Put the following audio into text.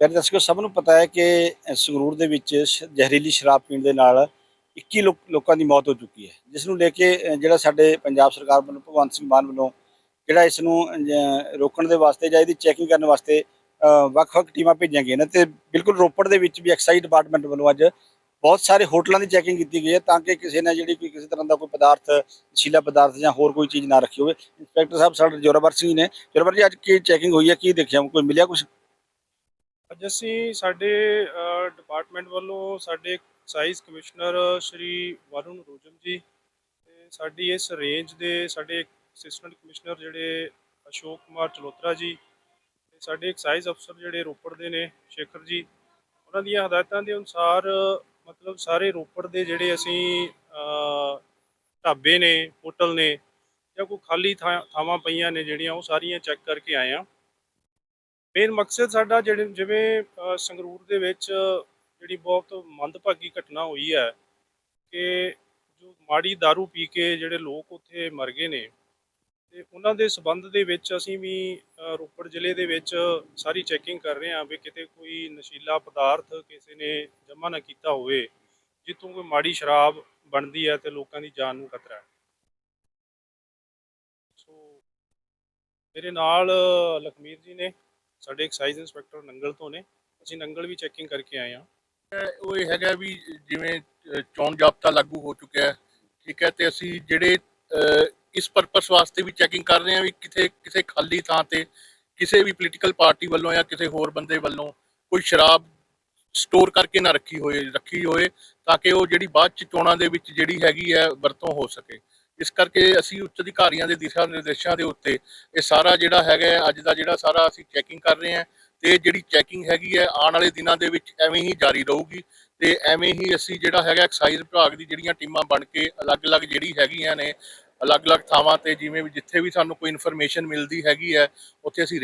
ਪਿਆਰੇ ਦਰਸ਼ਕੋ, ਸਭ ਨੂੰ ਪਤਾ ਹੈ ਕਿ ਸੰਗਰੂਰ ਦੇ ਵਿੱਚ ਸ਼- ਜ਼ਹਿਰੀਲੀ ਸ਼ਰਾਬ ਪੀਣ ਦੇ ਨਾਲ 21 ਲੋਕਾਂ ਦੀ ਮੌਤ ਹੋ ਚੁੱਕੀ ਹੈ। ਜਿਸ ਨੂੰ ਲੈ ਕੇ ਜਿਹੜਾ ਸਾਡੇ ਪੰਜਾਬ ਸਰਕਾਰ ਵੱਲੋਂ, ਭਗਵੰਤ ਸਿੰਘ ਮਾਨ ਵੱਲੋਂ ਜਿਹੜਾ ਇਸ ਨੂੰ ਰੋਕਣ ਦੇ ਵਾਸਤੇ ਜਾਂ ਇਹਦੀ ਚੈਕਿੰਗ ਕਰਨ ਵਾਸਤੇ ਵੱਖ-ਵੱਖ ਟੀਮਾਂ ਭੇਜੀਆਂ ਗਈਆਂ ਨੇ ਤੇ ਬਿਲਕੁਲ ਰੋਪੜ ਦੇ ਵਿੱਚ ਵੀ ਐਕਸਾਈਜ਼ ਡਿਪਾਰਟਮੈਂਟ ਵੱਲੋਂ ਅੱਜ ਬਹੁਤ ਸਾਰੇ ਹੋਟਲਾਂ ਦੀ ਚੈਕਿੰਗ ਕੀਤੀ ਗਈ ਹੈ ਤਾਂ ਕਿ ਕਿਸੇ ਨੇ ਜਿਹੜੀ ਕੋਈ ਕਿਸੇ ਤਰ੍ਹਾਂ ਦਾ ਕੋਈ ਪਦਾਰਥ, ਨਸ਼ੀਲਾ ਪਦਾਰਥ ਜਾਂ ਹੋਰ ਕੋਈ ਚੀਜ਼ ਨਾ ਰੱਖੀ ਹੋਵੇ। ਇੰਸਪੈਕਟਰ ਸਾਹਿਬ ਸਾਡੇ ਜੋਰਾਵਰ ਸਿੰਘ ਨੇ, ਜੋਰਾਵਰ ਜੀ ਅੱਜ ਕੀ ਚੈਕਿੰਗ ਹੋਈ ਹੈ, ਕੀ ਦੇਖਿਆ? ਕੋਈ ਮਿਲਿਆ ਕੁਝ ਅੱਜ ਅਸੀਂ ਸਾਡੇ ਡਿਪਾਰਟਮੈਂਟ ਵੱਲੋਂ ਸਾਡੇ ਐਕਸਾਈਜ਼ ਕਮਿਸ਼ਨਰ ਸ਼੍ਰੀ ਵਰੁਣ ਰੋਜਮ ਜੀ ਤੇ ਸਾਡੀ ਇਸ ਰੇਂਜ ਦੇ ਸਾਡੇ ਅਸਿਸਟੈਂਟ ਕਮਿਸ਼ਨਰ ਜਿਹੜੇ ਅਸ਼ੋਕ ਕੁਮਾਰ ਚਲੋਤਰਾ ਜੀ ਤੇ ਸਾਡੇ ਐਕਸਾਈਜ਼ ਅਫਸਰ ਜਿਹੜੇ ਰੋਪੜ ਦੇ ਨੇ, ਸ਼ੇਖਰ ਜੀ, ਉਹਨਾਂ ਦੀਆਂ ਹਦਾਇਤਾਂ ਦੇ ਅਨੁਸਾਰ, ਮਤਲਬ ਸਾਰੇ ਰੋਪੜ ਦੇ ਜਿਹੜੇ ਅਸੀਂ ਢਾਬੇ ਨੇ, ਹੋਟਲ ਨੇ ਜਾਂ ਕੋਈ ਖਾਲੀ ਥਾਂ- ਥਾਵਾਂ ਪਈਆਂ ਨੇ ਜਿਹੜੀਆਂ, ਉਹ ਸਾਰੀਆਂ ਚੈੱਕ ਕਰਕੇ ਆਏ ਆ ਮੇਨ ਮਕਸਦ ਸਾਡਾ ਜਿਹੜੇ ਜਿਵੇਂ ਸੰਗਰੂਰ ਦੇ ਵਿੱਚ ਜਿਹੜੀ ਬਹੁਤ ਮੰਦਭਾਗੀ ਘਟਨਾ ਹੋਈ ਹੈ ਕਿ ਜੋ ਮਾੜੀ दारू ਪੀ ਕੇ ਜਿਹੜੇ ਲੋਕ ਉੱਥੇ ਮਰ ਗਏ ਨੇ ਤੇ ਉਹਨਾਂ ਦੇ ਸਬੰਧ ਦੇ ਵਿੱਚ ਅਸੀਂ ਵੀ ਰੋਪੜ ਜ਼ਿਲ੍ਹੇ ਦੇ ਵਿੱਚ ਸਾਰੀ ਚੈਕਿੰਗ ਕਰ ਰਹੇ ਹਾਂ ਵੀ ਕਿਤੇ ਕੋਈ ਨਸ਼ੀਲਾ ਪਦਾਰਥ ਕਿਸੇ ਨੇ ਜਮ੍ਹਾਂ ਨਾ ਕੀਤਾ ਹੋਵੇ, ਜਿੱਥੋਂ ਕੋਈ ਮਾੜੀ ਸ਼ਰਾਬ ਬਣਦੀ ਹੈ ਤੇ ਲੋਕਾਂ ਦੀ ਜਾਨ ਨੂੰ ਖਤਰਾ ਹੈ। ਸੋ ਮੇਰੇ ਨਾਲ ਲਖਮੀਰ ਜੀ ਨੇ ਸਾਡੇ ਐਕਸਾਈਜ਼ ਇੰਸਪੈਕਟਰ ਨੰਗਲ ਤੋਂ ਨੇ, ਅਸੀਂ ਨੰਗਲ ਵੀ ਚੈਕਿੰਗ ਕਰਕੇ ਆਏ ਹਾਂ। ਉਹ ਇਹ ਹੈਗਾ ਵੀ ਜਿਵੇਂ ਚੋਣ ਜਾਬਤਾ ਲਾਗੂ ਹੋ ਚੁੱਕਿਆ ਹੈ, ਠੀਕ ਹੈ, ਤੇ ਅਸੀਂ ਜਿਹੜੇ ਇਸ ਪਰਪਸ ਵਾਸਤੇ ਵੀ ਚੈਕਿੰਗ ਕਰ ਰਹੇ ਹਾਂ ਵੀ ਕਿਤੇ, ਕਿਸੇ ਖਾਲੀ ਥਾਂ ਤੇ ਕਿਸੇ ਵੀ ਪੋਲੀਟੀਕਲ ਪਾਰਟੀ ਵੱਲੋਂ ਜਾਂ ਕਿਸੇ ਹੋਰ ਬੰਦੇ ਵੱਲੋਂ ਕੋਈ ਸ਼ਰਾਬ ਸਟੋਰ ਕਰਕੇ ਨਾ ਰੱਖੀ ਹੋਏ ਰੱਖੀ ਹੋਏ ਤਾਂ ਕਿ ਉਹ ਜਿਹੜੀ ਬਾਅਦ ਚ ਚੋਣਾਂ ਦੇ ਵਿੱਚ ਜਿਹੜੀ ਹੈਗੀ ਹੈ ਵਰਤੋਂ ਹੋ ਸਕੇ। ਇਸ ਕਰਕੇ ਅਸੀਂ ਉੱਚ ਅਧਿਕਾਰੀਆਂ ਦੇ ਦਿਸ਼ਾ ਨਿਰਦੇਸ਼ਾਂ ਦੇ ਉੱਤੇ ਇਹ ਸਾਰਾ ਜਿਹੜਾ ਹੈਗਾ ਅੱਜ ਦਾ ਜਿਹੜਾ ਸਾਰਾ ਅਸੀਂ ਚੈਕਿੰਗ ਕਰ ਰਹੇ ਹਾਂ ਤੇ ਜਿਹੜੀ ਚੈਕਿੰਗ ਹੈਗੀ ਹੈ ਆਉਣ ਵਾਲੇ ਦਿਨਾਂ ਦੇ ਵਿੱਚ ਐਵੇਂ ਹੀ ਜਾਰੀ ਰਹੂਗੀ ਤੇ ਐਵੇਂ ਹੀ ਅਸੀਂ ਜਿਹੜਾ ਹੈਗਾ ਐਕਸਾਈਜ਼ ਵਿਭਾਗ ਦੀ ਜਿਹੜੀਆਂ ਟੀਮਾਂ ਬਣ ਕੇ ਅਲੱਗ-ਅਲੱਗ ਜਿਹੜੀ ਹੈਗੀਆਂ ਨੇ ਅਲੱਗ-ਅਲੱਗ ਥਾਵਾਂ ਤੇ ਜਿਵੇਂ ਵੀ ਜਿੱਥੇ ਵੀ ਸਾਨੂੰ ਕੋਈ ਇਨਫੋਰਮੇਸ਼ਨ ਮਿਲਦੀ ਹੈਗੀ ਹੈ, ਉੱਥੇ ਅਸੀਂ